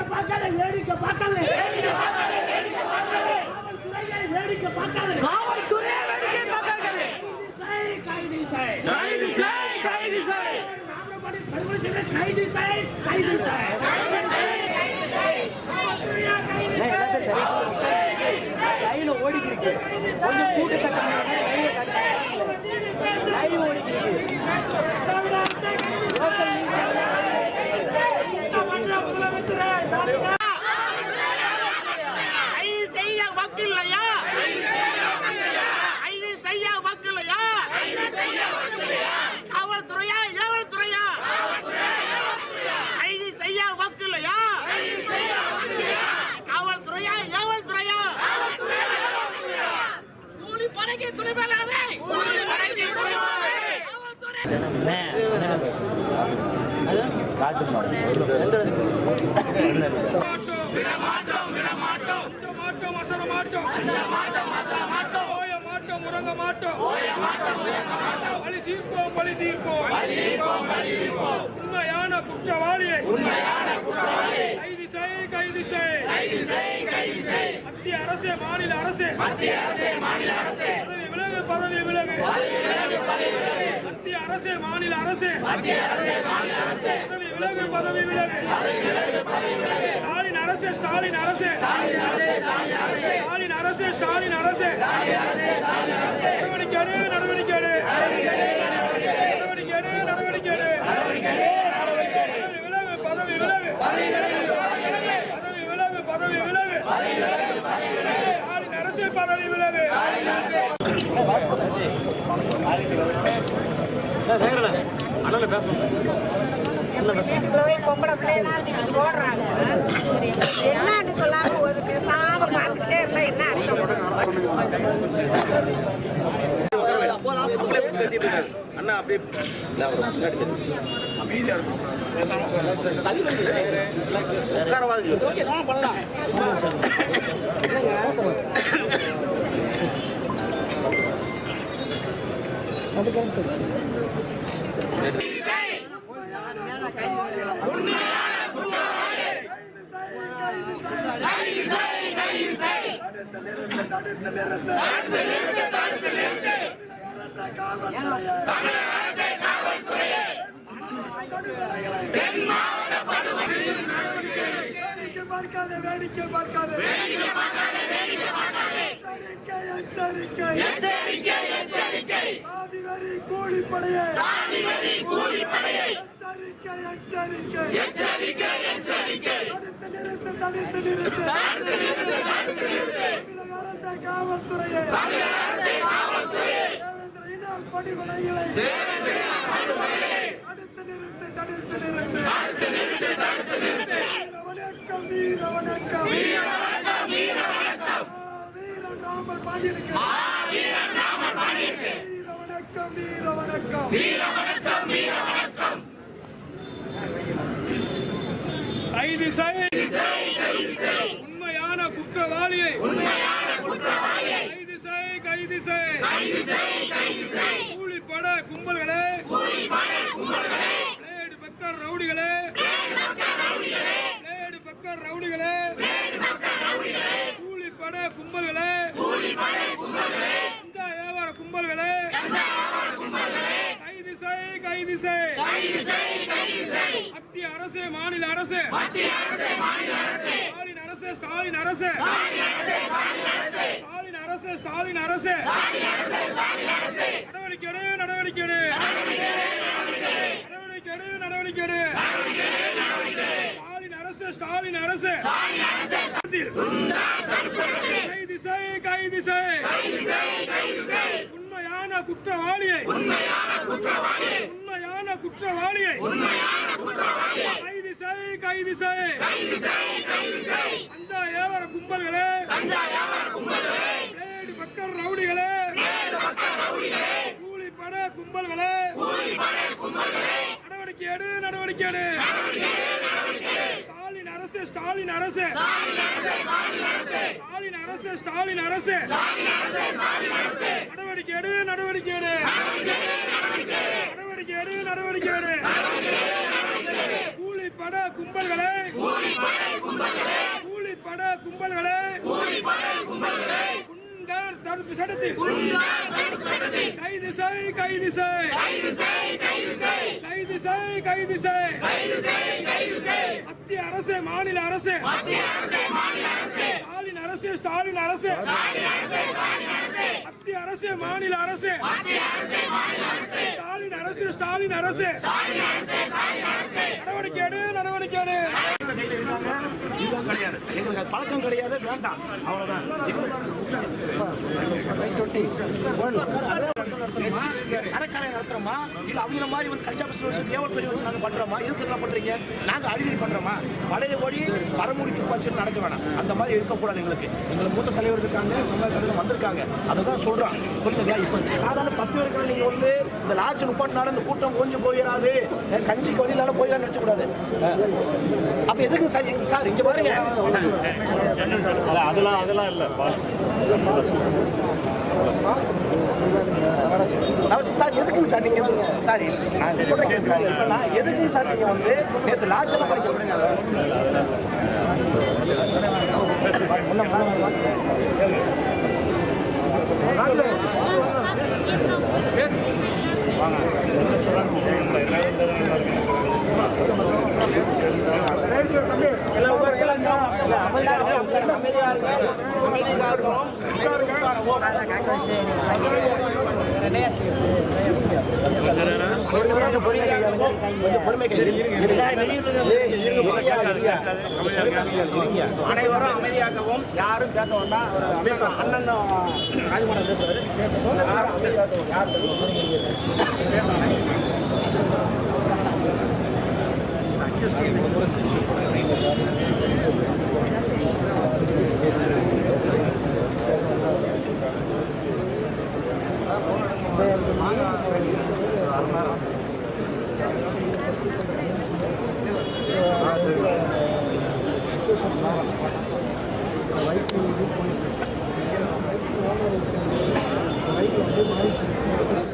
வேடிக்கை பார்க்காதே காவல்துறையை வேடிக்கை பார்க்காதே. காவல்துறையை வேடிக்கை பார்க்காதே கைது செய், கைது செய். கைது செய் கைது செய். நாமப்படி படுகொலை செய்த கைது செய், கைது செய். பழி தீர்ப்போம் பழி தீர்ப்போம் உண்மையான குற்றவாளியை கைது செய் கைது செய் மத்திய அரசே மாநில அரசே பதவி விலகு. மத்திய அரசு மாநில அரசு. பதவி விலகு பதவி விலகு. ஸ்டாலின் அரசு ஸ்டாலின் அரசு. ஸ்டாலின் அரசு ஸ்டாலின் அரசு. நடவடிக்கை நடவடிக்கை நடவடிக்கை நடவடிக்கை எடு. பதவி விலகு பதவி விலகு. பதவி விலகு பதவி விலகு. ஸ்டாலின் அரசு பதவி விலகு. பொம்பளை போடுறாங்க. என்னன்னு சொல்லாம ஒரு பேசாம பார்த்துக்கிட்டே இருந்தா என்ன அர்த்தம்? வேடிக்கை பார்க்காத வேடிக்கை பார்க்காத. வேடிக்கை பார்க்காத. வேடிக்கை பார்க்காத. எச்சரிக்கை எச்சரிக்கை. கூலிப்படையே. சாதிவரி கூலிப்படையே. எச்சரிக்கை எச்சரிக்கை. எச்சரிக்கை எச்சரிக்கை. தடுத்து நிறுத்து தடுத்து நிறுத்து. தடுத்து நிறுத்து தடுத்து நிறுத்து. தமிழக அரசு காவல்துறையே. தமிழக அரசு காவல்துறையே. தேவேந்திர இன படுகொலைகளை. தேவேந்திர இன படுகொலைகளை. தடுத்து நிறுத்து தடுத்து நிறுத்து. தடுத்து நிறுத்து தடுத்து நிறுத்து. வீர வணக்கம் வீர வணக்கம் வீர வணக்கம் வீர வணக்கம் வீர நாமல் பாடியிருக்கு. வீர நாமல் பாடியிருக்கு. வீர வணக்கம் வீர வணக்கம். வீர வணக்கம் வீர வணக்கம் கைது செய் உண்மையான குற்றவாளியை உண்மையான குற்றவாளியை கைது செய் கைது செய் கைது செய் கைது செய் கூலிப்பட கும்பல்களே. கூலிப்பட கும்பல்களே பிளேடு பக்க ரவுடிகளே. பிளேடு பக்க ரவுடிகளே. பிளேடு பக்க ரவுடிகளே கூலிப்பட கும்பல்களே கூலிப்பட கும்பல்களே. இந்த வியாபார கும்பல்களே. கைது செய் கைது செய் கைது செய் மத்திய அரசு மாநில அரசு. மத்திய அரசு மாநில அரசு. ஸ்டாலின் அரசு ஸ்டாலின் அரசு. ஸ்டாலின் அரசு ஸ்டாலின் அரசு. நடவடிக்கை எடு நடவடிக்கை எடு நடவடிக்கை எடு நடவடிக்கை எடு ஸ்டாலின் அரசு ஸ்டாலின் அரசு. கைது செய் கைது செய் உண்மையான குற்றவாளியை. உண்மையான குற்றவாளியை. கைது செய் கைது செய் அந்த ஏவர கும்பல்களே. Blade Bakr ரவுடிகளே. கூலிப்பட கும்பல்களே. நடவடிக்கை எடு நடவடிக்கை எடு. ஸ்டாலின் அரசு ஸ்டாலின் அரசு. ஸ்டாலின் அரசு ஸ்டாலின் அரசு. நடவடிக்கை எடு நடவடிக்கை எடு. நடவடிக்கை எடு நடவடிக்கை எடு கூலிப்பட கும்பல்களே. கும்பல்களே. குண்டர் தடுப்பு சட்டத்தில். கைது செய் கைது செய் கைது செய் கைது செய் மத்திய அரசு மாநில அரசு. ஸ்டாலின் அரசு ஸ்டாலின் அரசு. மத்திய அரசு மாநில அரசு. ஸ்டாலின் அரசு ஸ்டாலின் அரசு. நடவடிக்கை எடு. நடவடிக்கை எடு. இதுதான் கிடையாது. எங்களுக்கு அது பழக்கம் கிடையாது வேண்டாம். அவ்வளவுதான். சரக்கடை நடத்துறோமா? இல்லை அவங்கள மாதிரி வந்து கஞ்சா பிசினஸ் வச்சு ஏவல் பெரிய வச்சு நாங்கள் பண்ணுறோமா இதுக்கு என்ன பண்ணுறீங்க நாங்கள் அடிதடி பண்ணுறோமா பழைய ஓடி பரமுடி துப்பாச்சு நடக்க வேணாம். அந்த மாதிரி இருக்கக்கூடாது எங்களுக்கு. எங்களுக்கு மூத்த தலைவர் இருக்காங்க சமுதாய தலைவர் வந்திருக்காங்க. அதை தான் சொல்றோம். புரியுதுங்களா இப்ப சாதாரண பத்து பேருக்கு நீங்கள் வந்து இந்த லாட்ஜ் முப்பத்தினால இந்த கூட்டம் கொஞ்சம் போயிடாது கஞ்சிக்கு வழியிலான போயிடலாம் நினைச்ச கூடாது அப்ப எதுக்கு சார் சார் இங்கே பாருங்க. அதெல்லாம் அதெல்லாம் இல்லை. சார் எதுக்குங்க சார் நீங்க? சார் நான் சொல்றேன் சார் நீங்க வந்து நேற்று லாட்ஜெல்லாம் படிக்க விடுங்க வாங்க. அனைவரும் அமைதியாகவும் யாரும் பேச வேண்டாம் அண்ணன் ராஜகுமாரன் பேசுறாரு பேசணும் யாரும் அமைதியாகவும் யாரும் பேசணும்